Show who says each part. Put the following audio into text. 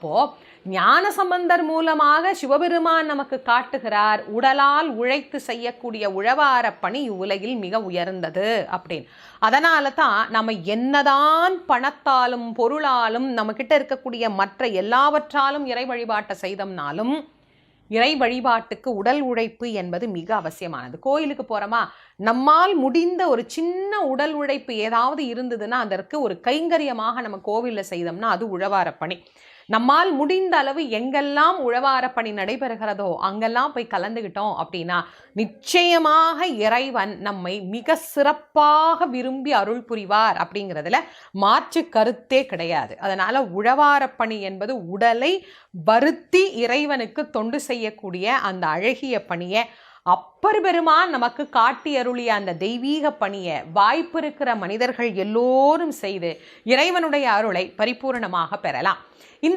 Speaker 1: அப்போ ஞான சம்பந்தர் மூலமாக சிவபெருமான் நமக்கு காட்டுகிறார். உடலால் உழைத்து செய்யக்கூடிய உழவார பணி இவ்வுலகில் மிக உயர்ந்தது அப்படின்னு. அதனால தான் நம்ம என்னதான் பணத்தாலும் பொருளாலும் நம்ம கிட்ட இருக்கக்கூடிய மற்ற எல்லாவற்றாலும் இறை வழிபாட்டை செய்தோம்னாலும் இறை வழிபாட்டுக்கு உடல் உழைப்பு என்பது மிக அவசியமானது. கோயிலுக்கு போறோமா? நம்மால் முடிந்த ஒரு சின்ன உடல் உழைப்பு ஏதாவது இருந்ததுன்னா அதற்கு ஒரு கைங்கரியமாக நம்ம கோவிலில் செய்தோம்னா அது உழவார பணி. நம்மால் முடிந்த அளவு எங்கெல்லாம் உழவார பணி நடைபெறுகிறதோ அங்கெல்லாம் போய் கலந்துக்கிட்டோம் அப்படின்னா நிச்சயமாக இறைவன் நம்மை மிக சிறப்பாக விரும்பி அருள் புரிவார் அப்படிங்கிறதுல மாற்று கருத்தே கிடையாது. அதனால் உழவார பணி என்பது உடலை வருத்தி இறைவனுக்கு தொண்டு செய்யக்கூடிய அந்த அழகிய பணியை அப்பர் பெருமான் நமக்கு காட்டி அருளிய அந்த தெய்வீக பணியை வாய்ப்பு இருக்கிற மனிதர்கள் எல்லோரும் செய்து இறைவனுடைய அருளை பரிபூரணமாக பெறலாம். இந்த